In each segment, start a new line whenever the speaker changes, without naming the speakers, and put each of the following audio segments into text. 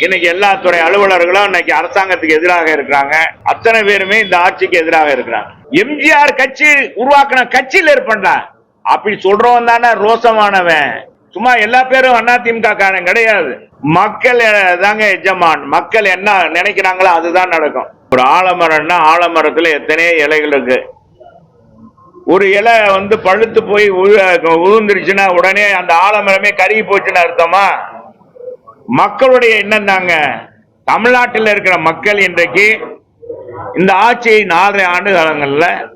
இன்னைக்கு எல்லா துறை அலுவலர்களும் இன்னைக்கு அரசாங்கத்துக்கு எதிராக இருக்கிறாங்க. அத்தனை பேருமே இந்த ஆட்சிக்கு எதிராக இருக்கிறாங்க. எம்ஜிஆர் கட்சி உருவாக்கின கட்சியில் இருப்பா அப்படி சொல்றவன் தானே ரோசமானவன். சும்மா எல்லா பேரும் அதிமுக காரன் கிடையாது. மக்கள் தாங்க எஜமான். மக்கள் என்ன நினைக்கிறாங்களோ அதுதான் நடக்கும். ஒரு ஆலமரம்னா ஆலமரத்துல எத்தனையோ இலைகள் இருக்கு. ஒரு இலை வந்து பழுத்து போய் உழு- உடனே அந்த ஆலமரமே கருகி போச்சுன்னு அர்த்தமா? மக்களுடைய எண்ணம் தாங்க. தமிழ்நாட்டில் இருக்கிற மக்கள் இன்றைக்கு இந்த ஆட்சி நாலரை ஆண்டு காலங்களில்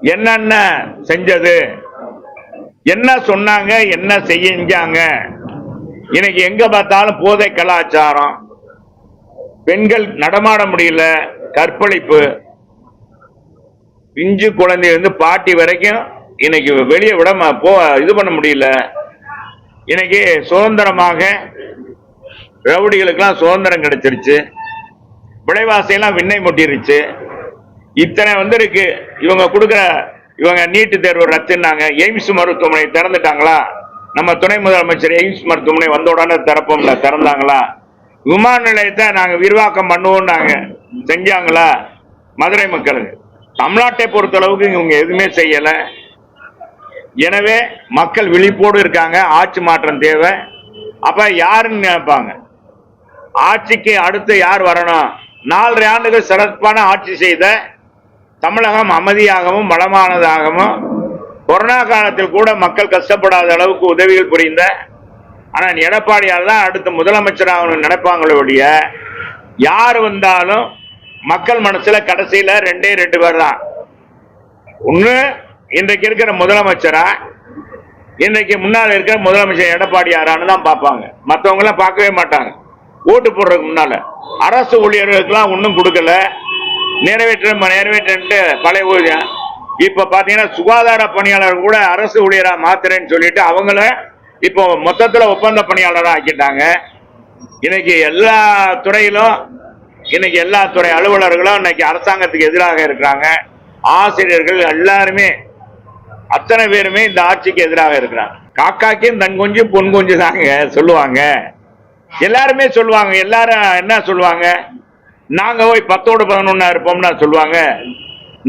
என்னென்ன செஞ்சது? என்ன சொன்னாங்க? என்ன செஞ்சாங்க? இன்னைக்கு எங்க பார்த்தாலும் போதை கலாச்சாரம் பெண்கள் நடமாட முடியல கற்பழிப்பு. பிஞ்சு குழந்தை வந்து பாட்டி வரைக்கும் இன்னைக்கு வெளியே விட போ இது பண்ண முடியல. இன்னைக்கு சுதந்திரமாக ரவுடிகளுக்கெல்லாம் சுதந்திரம் கிடைச்சிருச்சு. விலைவாசியெல்லாம் விண்ணை முட்டிருச்சு. இத்தனை வந்திருக்கு. இவங்க கொடுக்குற இவங்க நீட்டு தேர்வு ரத்துனாங்க எய்ம்ஸ் மருத்துவமனை திறந்துட்டாங்களா? நம்ம துணை முதலமைச்சர் எய்ம்ஸ் மருத்துவமனை வந்த உடனே திறப்போம்ல திறந்தாங்களா? விமான நிலையத்தை நாங்கள் விரிவாக்கம் பண்ணுவோம்னாங்க. செஞ்சாங்களா? மதுரை மக்களுக்கு. தமிழ்நாட்டை பொறுத்தளவுக்கு இவங்க எதுவுமே செய்யலை. எனவே மக்கள் விழிப்போடு இருக்காங்க. ஆட்சி மாற்றம் தேவை. அப்போ யாருன்னு நினைப்பாங்க? ஆட்சிக்கு அடுத்து யார் வரணும்? நாலரை ஆண்டுகள் சிறப்பான ஆட்சி செய்த தமிழகம் அமைதியாகவும் வளமானதாகவும் கொரோனா காலத்தில் கூட மக்கள் கஷ்டப்படாத அளவுக்கு உதவிகள் புரிந்த ஆனால் எடப்பாடியால் தான் அடுத்த முதலமைச்சராக நினைப்பாங்களே ஒழிய யார் வந்தாலும் மக்கள் மனசில் கடைசியில் ரெண்டே ரெண்டு பேர் தான். ஒன்று இன்றைக்கு இருக்கிற முதலமைச்சரா? இன்றைக்கு முன்னால் இருக்கிற முதலமைச்சர் எடப்பாடியாரான்னு தான் பார்ப்பாங்க. மற்றவங்களாம் பார்க்கவே மாட்டாங்க. ஓட்டு போடுறதுக்கு முன்னால. அரசு ஊழியர்களுக்கெல்லாம் ஒன்றும் கொடுக்கல. நிறைவேற்ற நிறைவேற்றன்ட்டு பழைய ஊழியம் இப்ப பாத்தீங்கன்னா சுகாதார பணியாளர் கூட அரசு ஊழியரா மாத்துறேன்னு சொல்லிட்டு அவங்கள இப்போ மொத்தத்துல ஒப்பந்த பணியாளராக ஆக்கிட்டாங்க. இன்னைக்கு எல்லா துறையிலும் இன்னைக்கு எல்லா துறை அலுவலர்களும் இன்னைக்கு அரசாங்கத்துக்கு எதிராக இருக்கிறாங்க. ஆசிரியர்கள் எல்லாருமே அத்தனை பேருமே இந்த ஆட்சிக்கு எதிராக இருக்கிறாங்க. காக்காக்கும் தன் கொஞ்சம் பொன் கொஞ்சம் தாங்க சொல்லுவாங்க. எல்லாருமே சொல்லுவாங்க எல்லாரும் என்ன சொல்லுவாங்க? நாங்க போய் பத்தோடு பதினொன்னா இருப்போம்னா சொல்லுவாங்க.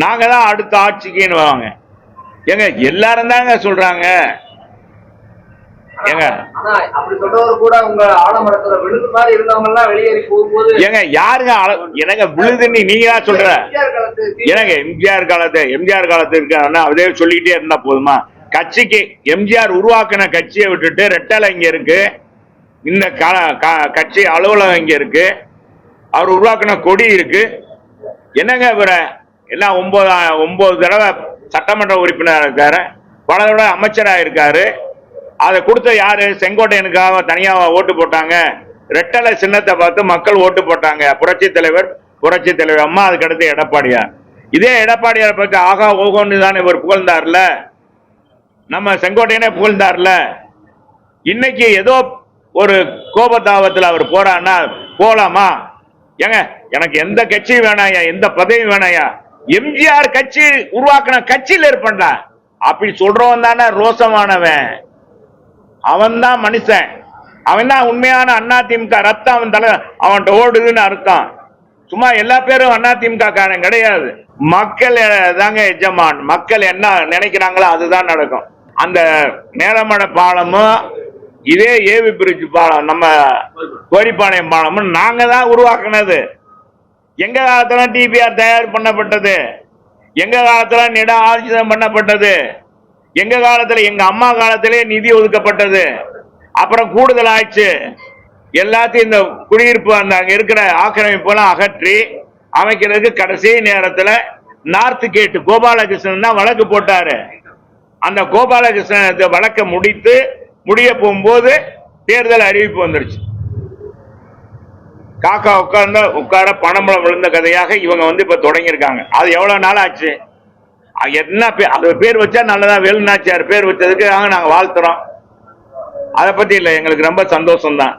நாங்க தான் அடுத்த ஆட்சிக்குன்னு வாங்க ஏங்க எல்லாரும் தாங்க சொல்றாங்க. ஏங்க. ஏங்க யாருங்க எனக்கு விழுதுன்னு நீங்க சொல்ற. எனக்கு எம்ஜிஆர் காலத்து எம்ஜிஆர் காலத்து இருக்காருன்னா அதே சொல்லிக்கிட்டே இருந்தா போதுமா? கட்சிக்கு எம்ஜிஆர் உருவாக்கின கட்சியை விட்டுட்டு ரெட்டலை இங்க இருக்கு. இந்த கட்சி அலுவலகம் இங்க இருக்கு. அவர் உருவாக்கின கொடி இருக்கு. என்னங்க இவரை? எல்லாம் ஒன்பது ஒன்பது தடவை சட்டமன்ற உறுப்பினராக இருக்காரு. பல தடவை அமைச்சராக இருக்காரு. அதை கொடுத்த யாரு? செங்கோட்டையனுக்காக தனியாக ஓட்டு போட்டாங்க. ரெட்டலை சின்னத்தை பார்த்து மக்கள் ஓட்டு போட்டாங்க. புரட்சி தலைவர் புரட்சி தலைவர் அம்மா அதுக்கடுத்து எடப்பாடியார். இதே எடப்பாடியார் பற்றி ஆகா ஓகோன்னு தான் இவர் புகழ்ந்தார்ல? நம்ம செங்கோட்டையனே புகழ்ந்தார்ல? இன்னைக்கு ஏதோ ஒரு கோபதாபத்தில் அவர் போறான்னா போலாமா? ஏங்க எனக்கு எந்த கட்சி வேணாயா? எந்த பதவி வேணாயா? எம்ஜிஆர் கட்சி உருவாக்கின கட்சியில் இருப்பண்டா அப்படி சொல்றவன் தானே ரோசமானவன். அவன் தான் மனுஷன். அவன் தான் உண்மையான அதிமுக ரத்தம். அவன் தலை அவன்கிட்ட ஓடுதுன்னு அர்த்தம். சும்மா எல்லா பேரும் அதிமுக காரன் கிடையாது. மக்கள் தாங்க எஜமான். மக்கள் என்ன நினைக்கிறாங்களோ அதுதான் நடக்கும். அந்த மேலமட பாலமும் இதே ஏவி பிரிட்ஜ் பாலம் நம்ம கோடிப்பாளையம் பாலம் நாங்க தான் உருவாக்குனது. எங்க காலத்துல டிபிஆர் தயார் பண்ணப்பட்டது? எங்க காலத்துல நிட ஆர்ஜிதம் பண்ணப்பட்டது? எங்க காலத்துல எங்க அம்மா காலத்திலே நிதி ஒதுக்கப்பட்டது? அப்புறம் கூடுதல் ஆயிடுச்சு. எல்லாத்தையும் இந்த குடியிருப்பு அந்த அங்க இருக்கிற ஆக்கிரமிப்பெல்லாம் அகற்றி அமைக்கிறதுக்கு கடைசி நேரத்துல நார்த் கேட்டு கோபாலகிருஷ்ணன் தான் வழக்கு போட்டாரு. அந்த கோபாலகிருஷ்ணன் வழக்கை முடித்து முடிய போகும்போது தேர்தல் அறிவிப்பு வந்துடுச்சு காக்கா உட்கார்ந்த உட்கார பணம்பழம் விழுந்த கதையாக இவங்க வந்து இப்ப தொடங்கியிருக்காங்க. அது எவ்வளவு நாள் ஆச்சு? அது என்ன பே- அது பேர் வச்சா நல்லதா வேலுநாச்சியார் பேர் வச்சதுக்கு நாங்க வாழ்த்துறோம். அதை பத்தி இல்லை எங்களுக்கு ரொம்ப சந்தோஷம் தான்